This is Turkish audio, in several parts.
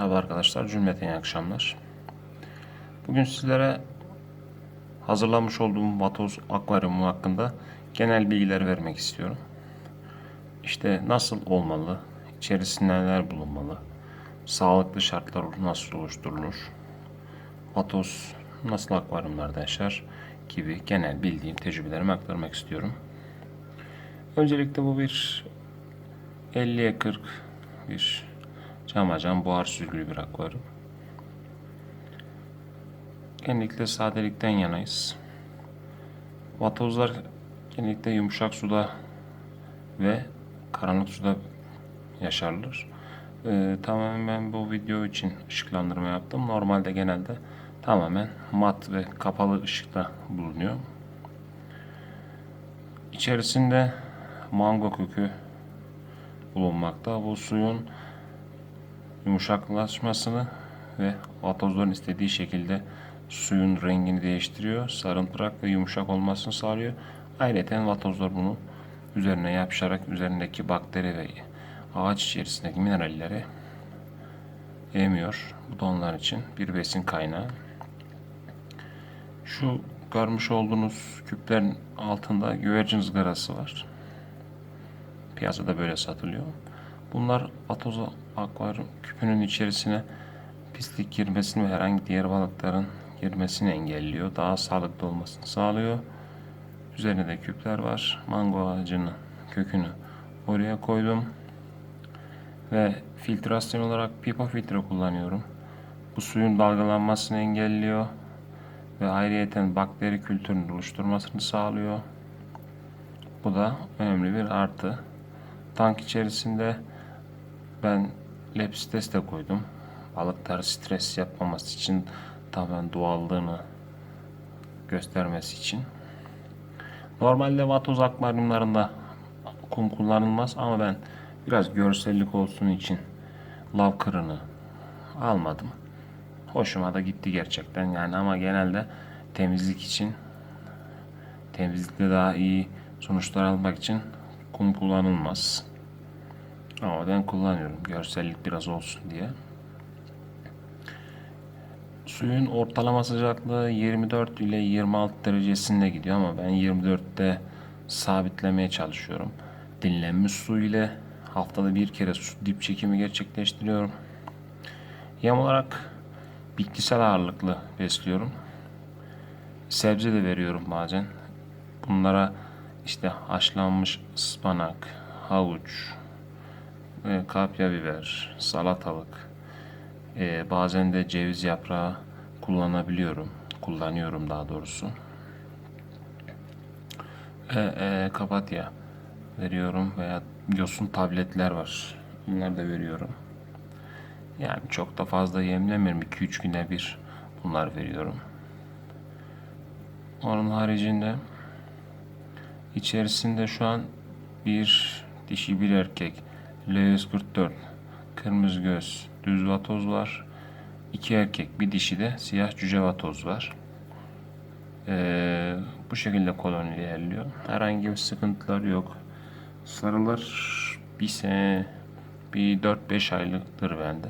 Merhaba arkadaşlar, cümleten iyi akşamlar. Bugün sizlere hazırlamış olduğum vatoz akvaryumu hakkında genel bilgiler vermek istiyorum. İşte nasıl olmalı, içerisinde neler bulunmalı, sağlıklı şartlar nasıl oluşturulur, vatoz nasıl akvaryumlarda yaşar gibi genel bildiğim tecrübelerimi aktarmak istiyorum. Öncelikle bu bir 50'ye 40 bir cam buhar sürgülü bir akvaryum. Genellikle sadelikten yanayız. Vatozlar genellikle yumuşak suda ve karanlık suda yaşarlar. Ee, tamamen ben bu video için ışıklandırma yaptım. Normalde genelde tamamen mat ve kapalı ışıkta bulunuyor. İçerisinde mango kökü bulunmakta. Bu suyun yumuşaklaşmasını ve vatozların istediği şekilde suyun rengini değiştiriyor. Sarımtırak ve yumuşak olmasını sağlıyor. Ayrıca vatozlar bunu üzerine yapışarak üzerindeki bakteri ve ağaç içerisindeki mineralleri emiyor. Bu da onlar için bir besin kaynağı. Şu görmüş olduğunuz küplerin altında güvercin ızgarası var. Piyasada böyle satılıyor. Bunlar vatoz akvaryum küpünün içerisine pislik girmesini ve herhangi diğer balıkların girmesini engelliyor. Daha sağlıklı olmasını sağlıyor. Üzerine de küpler var. Mango ağacının kökünü oraya koydum. Ve filtrasyon olarak pipa filtre kullanıyorum. Bu suyun dalgalanmasını engelliyor. Ve ayrıyeten bakteri kültürünün oluşturmasını sağlıyor. Bu da önemli bir artı. Tank içerisinde ben lepstes de koydum. Balıklar stres yapmaması için tamamen doğallığını göstermesi için. Normalde vatoz akvaryumlarında kum kullanılmaz ama ben biraz görsellik olsun için lav kırını almadım. Hoşuma da gitti gerçekten yani ama genelde temizlik için temizlikte daha iyi sonuçlar almak için kum kullanılmaz. Ama ben kullanıyorum. Görsellik biraz olsun diye. Suyun ortalama sıcaklığı 24 ile 26 derecesinde gidiyor ama ben 24'te sabitlemeye çalışıyorum. Dinlenmiş su ile haftada bir kere su dip çekimi gerçekleştiriyorum. Yem olarak bitkisel ağırlıklı besliyorum. Sebze de veriyorum bazen. Bunlara işte haşlanmış ıspanak, havuç, kapya biber, salatalık, e, bazen de ceviz yaprağı kullanabiliyorum. Kullanıyorum daha doğrusu. E, e, kapatya veriyorum veya yosun tabletler var. Bunları da veriyorum. Yani çok da fazla yemlemiyorum. 2-3 güne bir bunlar veriyorum. Onun haricinde içerisinde şu an bir dişi bir erkek L144 kırmızı göz düz vatoz var. İki erkek bir dişi de siyah cüce vatoz var. Ee, bu şekilde koloni ilerliyor. Herhangi bir sıkıntılar yok. Sarılar bir sene bir 4-5 aylıktır bende.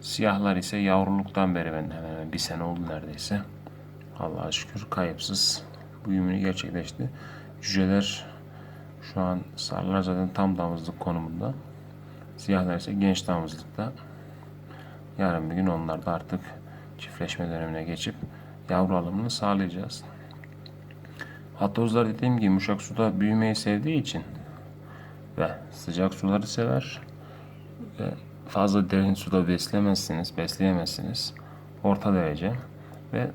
Siyahlar ise yavruluktan beri bende hemen hemen bir sene oldu neredeyse. Allah'a şükür kayıpsız büyümünü gerçekleşti. Cüceler şu an sarılar zaten tam damızlık konumunda. Siyahlar ise genç damızlıkta. Yarın bir gün onlar da artık çiftleşme dönemine geçip yavru alımını sağlayacağız. Hatozlar dediğim gibi yumuşak suda büyümeyi sevdiği için ve sıcak suları sever ve fazla derin suda beslemezsiniz, besleyemezsiniz. Orta derece ve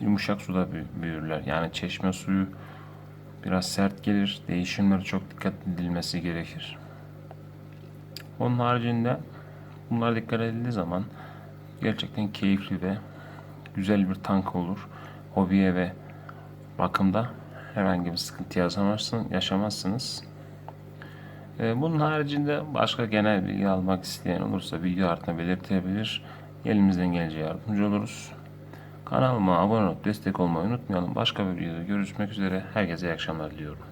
yumuşak suda büyürler. Yani çeşme suyu biraz sert gelir. Değişimleri çok dikkat edilmesi gerekir. Onun haricinde bunlar dikkat edildiği zaman gerçekten keyifli ve güzel bir tank olur. Hobiye ve bakımda herhangi bir sıkıntı yaşamazsınız. Ee, bunun haricinde başka genel bilgi almak isteyen olursa bilgi altına belirtebilir. Elimizden gelince yardımcı oluruz. Kanalıma abone olup destek olmayı unutmayalım. Başka bir videoda görüşmek üzere. Herkese iyi akşamlar diliyorum.